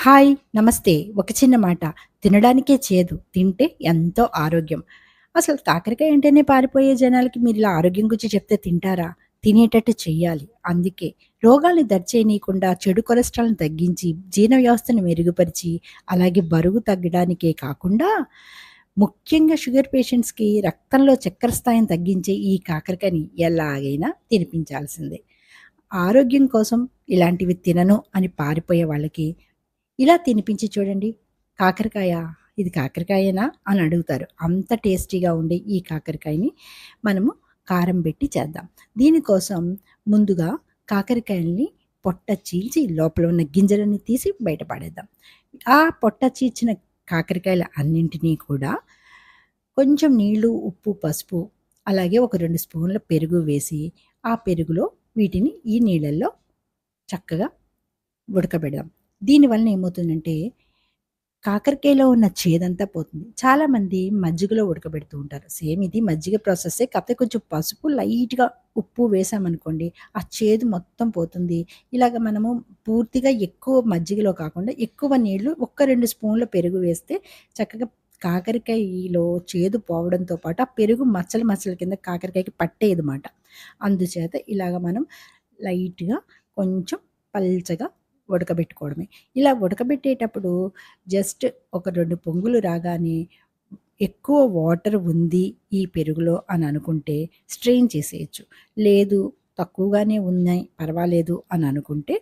Hi! నమస్తే. ఒక చిన్న మాట. తినడానికే చేదు. తింటే ఎంతో ఆరోగ్యం. అసలు కాకరకాయ అంటేనే పారిపోయే జనాలకి మీరు ఇలా ఆరోగ్యం గురించి చెప్తే తింటారా? తినేటట్టు చెయ్యాలి. అందుకే రోగాల్ని దరిచేయనీయకుండా చెడు కొలెస్ట్రాల్‌ని తగ్గించి, జీర్ణ వ్యవస్థను మెరుగుపరిచి, అలాగే బరువు తగ్గడానికే కాకుండా, ముఖ్యంగా షుగర్ పేషెంట్స్‌కి రక్తంలో చక్కెర స్థాయిని తగ్గించే ఈ కాకరకాయని ఎలాగైనా తినిపించాల్సిందే. ఆరోగ్యం కోసం ఇలాంటివి తినను అని పారిపోయే వాళ్ళకి ఇలా తినిపించి చూడండి. కాకరకాయ ఇది కాకరకాయనా అని అడుగుతారు. అంత టేస్టీగా ఉండే ఈ కాకరకాయని మనము కారం పెట్టి చేద్దాం. దీనికోసం ముందుగా కాకరకాయల్ని పొట్ట చీల్చి లోపల ఉన్న గింజలన్నీ తీసి బయటపడేద్దాం ఆ పొట్ట చీల్చిన కాకరకాయల అన్నింటినీ కూడా కొంచెం నీళ్ళు, ఉప్పు, పసుపు అలాగే ఒక రెండు స్పూన్ల పెరుగు వేసి, ఆ పెరుగులో వీటిని ఈ నీళ్ళల్లో చక్కగా ఉడకబెడదాం. దీనివలన ఏమవుతుందంటే, కాకరకాయలో ఉన్న చేదంతా పోతుంది. చాలామంది మజ్జిగలో ఉడకబెడుతూ ఉంటారు. సేమ్ ఇది మజ్జిగ ప్రాసెస్సే కాకపోతే కొంచెం పసుపు, లైట్‌గా ఉప్పు వేసామనుకోండి, ఆ చేదు మొత్తం పోతుంది. ఇలాగ మనము పూర్తిగా ఎక్కువ మజ్జిగలో కాకుండా, ఎక్కువ నీళ్ళు ఒక్క రెండు స్పూన్ల పెరుగు వేస్తే చక్కగా కాకరకాయలో చేదు పోవడంతో పాటు, ఆ పెరుగు మచ్చలు మచ్చల కింద కాకరకాయకి పట్టేదన్నమాట అందుచేత ఇలాగ మనం లైట్‌గా కొంచెం పల్చగా ఉడకబెట్టుకోవడమే. ఇలా ఉడకబెట్టేటప్పుడు జస్ట్ ఒక రెండు పొంగులు రాగానే ఎక్కువ వాటర్ ఉంది ఈ పెరుగులో అని అనుకుంటే స్ట్రెయిన్ చేసేయొచ్చు. లేదు తక్కువగానే ఉన్నాయి పర్వాలేదు అని అనుకుంటే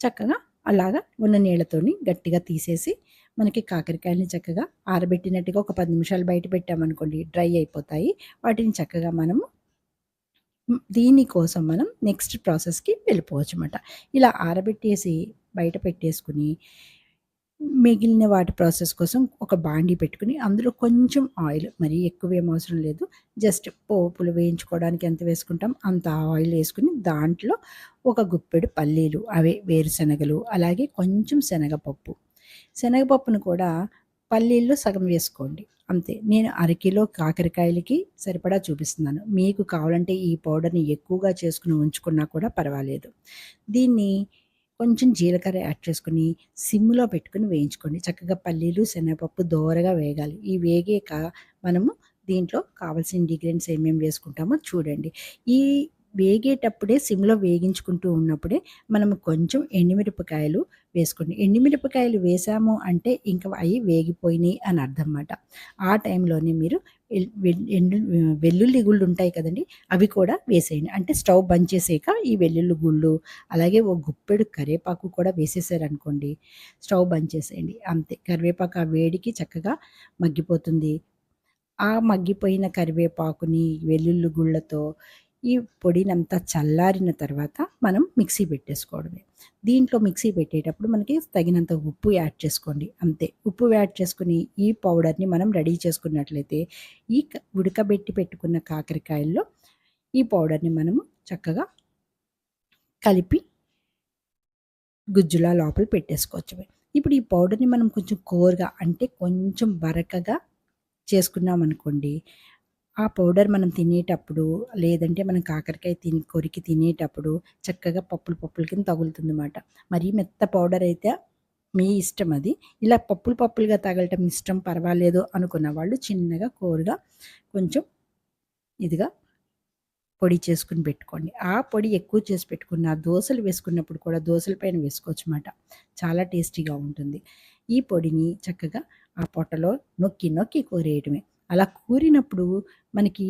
చక్కగా అలాగా ఉన్న నీళ్ళతోని గట్టిగా తీసేసి, మనకి కాకరకాయలని చక్కగా ఆరబెట్టినట్టుగా ఒక పది నిమిషాలు బయట పెట్టామనుకోండి డ్రై అయిపోతాయి. వాటిని చక్కగా మనము దీనికోసం మనం నెక్స్ట్ ప్రాసెస్‌కి వెళ్ళిపోవచ్చు అన్నమాట ఇలా ఆరబెట్టేసి బయట పెట్టేసుకొని, మిగిలిన వాటి ప్రాసెస్ కోసం ఒక బాండీ పెట్టుకుని అందులో కొంచెం ఆయిల్ మరీ ఎక్కువేం అవసరం లేదు. జస్ట్ పోపులు వేయించుకోవడానికి ఎంత వేసుకుంటాం అంత ఆయిల్ వేసుకుని దాంట్లో ఒక గుప్పెడు పల్లీలు అవే వేరుశనగలు, అలాగే కొంచెం శనగపప్పు. శనగపప్పును కూడా పల్లీల్లో సగం వేసుకోండి. అంతే. నేను అరకిలో కాకరకాయలకి సరిపడా చూపిస్తున్నాను. మీకు కావాలంటే ఈ పౌడర్‌ని ఎక్కువగా చేసుకుని ఉంచుకున్నా కూడా పర్వాలేదు. దీన్ని కొంచెం జీలకర్ర యాడ్ చేసుకొని, సిమ్‌లో పెట్టుకొని వేయించుకోండి. చక్కగా పల్లీలు, శనగపప్పు దోరగా వేగాలి. ఈ వేగాక మనము దీంట్లో కావాల్సిన ఇంగ్రీడియంట్స్ ఏమేమి వేసుకుంటామో చూడండి. ఈ వేగేటప్పుడే సిమ్‌లో వేగించుకుంటూ ఉన్నప్పుడే మనము కొంచెం ఎండుమిరపకాయలు వేసుకోండి. ఎండుమిరపకాయలు వేసాము అంటే ఇంకా అవి వేగిపోయినాయి అని అర్థం మాట. ఆ టైంలోనే మీరు ఎండు వెల్లుల్లి గుళ్ళు ఉంటాయి కదండీ! అవి కూడా వేసేయండి. అంటే స్టవ్ బంద్ చేసాక ఈ వెల్లుల్లి గుళ్ళు, అలాగే ఓ గుప్పెడు కరివేపాకు కూడా వేసేసారనుకోండి, స్టవ్ బంద్ చేసేయండి. అంతే. కరివేపాకు ఆ వేడికి చక్కగా మగ్గిపోతుంది. ఆ మగ్గిపోయిన కరివేపాకుని, వెల్లుల్లి గుళ్ళతో ఈ పొడినంతా చల్లారిన తర్వాత మనం మిక్సీ పెట్టేసుకోవడమే. దీంట్లో మిక్సీ పెట్టేటప్పుడు మనకి తగినంత ఉప్పు యాడ్ చేసుకోండి. అంతే. ఉప్పు యాడ్ చేసుకుని ఈ పౌడర్‌ని మనం రెడీ చేసుకున్నట్లయితే, ఈ క ఉడకబెట్టి పెట్టుకున్న కాకరకాయల్లో ఈ పౌడర్‌ని మనము చక్కగా కలిపి గుజ్జులా లోపల పెట్టేసుకోవచ్చు ఇప్పుడు ఈ పౌడర్‌ని మనం కొంచెం కోరుగా అంటే కొంచెం బరకగా చేసుకున్నామనుకోండి, ఆ పౌడర్ మనం తినేటప్పుడు లేదంటే మనం కాకరకాయ తిని కొరికి తినేటప్పుడు చక్కగా పప్పులు పప్పుల కింద తగులుతుందన్నమాట. మరీ మెత్త పౌడర్ అయితే మీ ఇష్టం అది. ఇలా పప్పులు పప్పులుగా తగలటం ఇష్టం పర్వాలేదు అనుకున్న వాళ్ళు చిన్నగా కోరుగా కొంచెం ఇదిగా పొడి చేసుకుని పెట్టుకోండి. ఆ పొడి ఎక్కువ చేసి పెట్టుకున్న దోశలు వేసుకున్నప్పుడు కూడా దోశల పైన వేసుకోవచ్చు అన్నమాట చాలా టేస్టీగా ఉంటుంది. ఈ పొడిని చక్కగా ఆ పొట్టలో నొక్కి నొక్కి కోరేయడమే అలా కూరినప్పుడు మనకి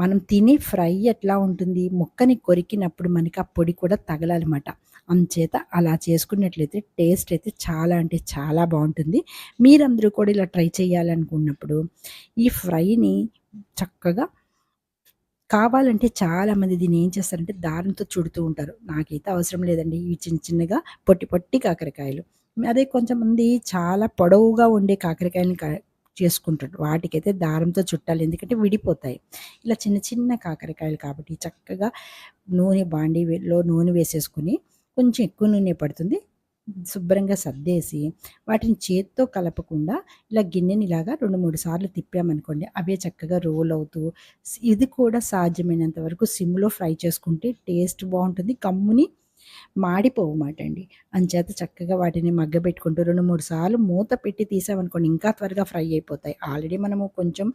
మనం తినే ఫ్రై ఎట్లా ఉంటుంది, ముక్కని కొరికినప్పుడు మనకి ఆ పొడి కూడా తగలాలన్నమాట అంచేత అలా చేసుకున్నట్లయితే టేస్ట్ అయితే చాలా అంటే చాలా బాగుంటుంది మీరందరూ కూడా ఇలా ట్రై చేయాలనుకున్నప్పుడు ఈ ఫ్రైని చక్కగా కావాలంటే చాలామంది దీన్ని ఏం చేస్తారంటే దారంతో చుడుతూ ఉంటారు. నాకైతే అవసరం లేదండి. ఇవి చిన్న చిన్నగా పొట్టి పొట్టి కాకరకాయలు. అదే కొంతమంది చాలా పొడవుగా ఉండే కాకరకాయలను చేసుకుంటాడు వాటికైతే దారంతో చుట్టాలి. ఎందుకంటే విడిపోతాయి. ఇలా చిన్న చిన్న కాకరకాయలు కాబట్టి చక్కగా నూనె బాండీలో నూనె వేసేసుకొని, కొంచెం ఎక్కువ నూనె పడుతుంది. శుభ్రంగా సర్దేసి, వాటిని చేత్తో కలపకుండా ఇలా గిన్నెని ఇలాగా 2, 3 సార్లు తిప్పామనుకోండి, అవే చక్కగా రోల్ అవుతూ ఇది కూడా సాధ్యమైనంత వరకు సిమ్‌లో ఫ్రై చేసుకుంటే టేస్ట్ బాగుంటుంది కమ్ముని మాడిపోవు మాడిపోవమాట అండి అంచేత చక్కగా వాటిని మగ్గబెట్టుకుంటూ రెండు మూడు సార్లు మూత పెట్టి తీసామనుకోండి ఇంకా త్వరగా ఫ్రై అయిపోతాయి. ఆల్రెడీ మనము కొంచెం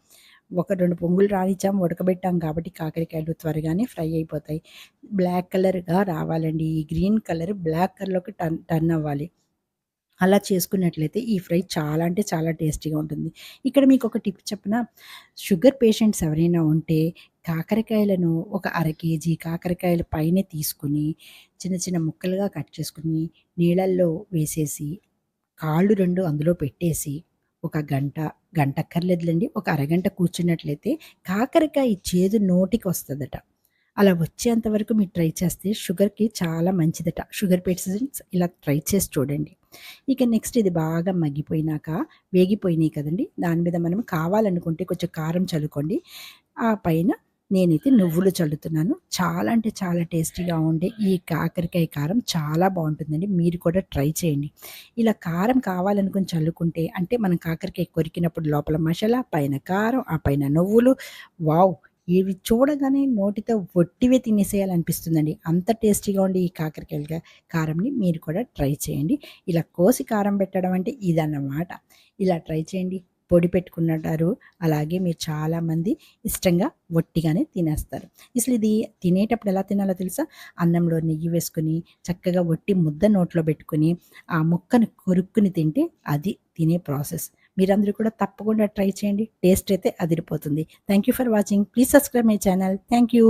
ఒక రెండు పొంగులు రానిచ్చాం ఉడకబెట్టాం కాబట్టి కాకరకాయలు త్వరగానే ఫ్రై అయిపోతాయి. బ్లాక్ కలర్గా రావాలండి. ఈ గ్రీన్ కలర్ బ్లాక్ కలర్లోకి టర్న్ టర్న్ అవ్వాలి. అలా చేసుకున్నట్లయితే ఈ ఫ్రై చాలా అంటే చాలా టేస్టీగా ఉంటుంది. ఇక్కడ మీకు ఒక టిప్ చెప్పిన? షుగర్ పేషెంట్స్ ఎవరైనా ఉంటే కాకరకాయలను ఒక అర కేజీ కాకరకాయల పైన తీసుకుని చిన్న చిన్న ముక్కలుగా కట్ చేసుకుని నీళ్ళల్లో వేసేసి కాళ్ళు రెండు అందులో పెట్టేసి ఒక గంట గంట అక్కర్లేదులండి ఒక అరగంట కూర్చున్నట్లయితే కాకరకాయ చేదు నోటికి వస్తుందట. అలా వచ్చేంత వరకు మీరు ట్రై చేస్తే షుగర్కి చాలా మంచిదట. షుగర్ పేషెంట్స్ ఇలా ట్రై చేసి చూడండి. ఇక నెక్స్ట్ ఇది బాగా మగ్గిపోయినాక వేగిపోయినాయి కదండి దాని మీద మనం కావాలనుకుంటే కొంచెం కారం చల్లుకోండి. ఆ పైన నేనైతే నువ్వులు చల్లుతున్నాను. చాలా అంటే చాలా టేస్టీగా ఉండే ఈ కాకరకాయ కారం చాలా బాగుంటుందండి. మీరు కూడా ట్రై చేయండి. ఇలా కారం కావాలనుకుని చల్లుకుంటే అంటే మనం కాకరకాయ కొరికినప్పుడు లోపల మసాలా పైన కారం ఆ పైన నువ్వులు వావ్! ఇవి చూడగానే నోటితో ఒట్టివే తినేసేయాలనిపిస్తుందండి. అంత టేస్టీగా ఉండే ఈ కాకరకాయల కారంని మీరు కూడా ట్రై చేయండి. ఇలా కోసి కారం పెట్టడం అంటే ఇదన్నమాట. ఇలా ట్రై చేయండి. పొడి పెట్టుకున్నటారు అలాగే మీరు చాలామంది ఇష్టంగా వట్టిగానే తినేస్తారు. అసలు ఇది తినేటప్పుడు ఎలా తినాలో తెలుసా? అన్నంలో నెయ్యి వేసుకుని చక్కగా వట్టి ముద్ద నోట్లో పెట్టుకుని ఆ ముక్కను కొరుక్కుని తింటే అది తినే ప్రాసెస్. మీరందరూ కూడా తప్పకుండా ట్రై చేయండి. టేస్ట్ అయితే అదిరిపోతుంది. Thank you for watching. Please subscribe my channel. Thank you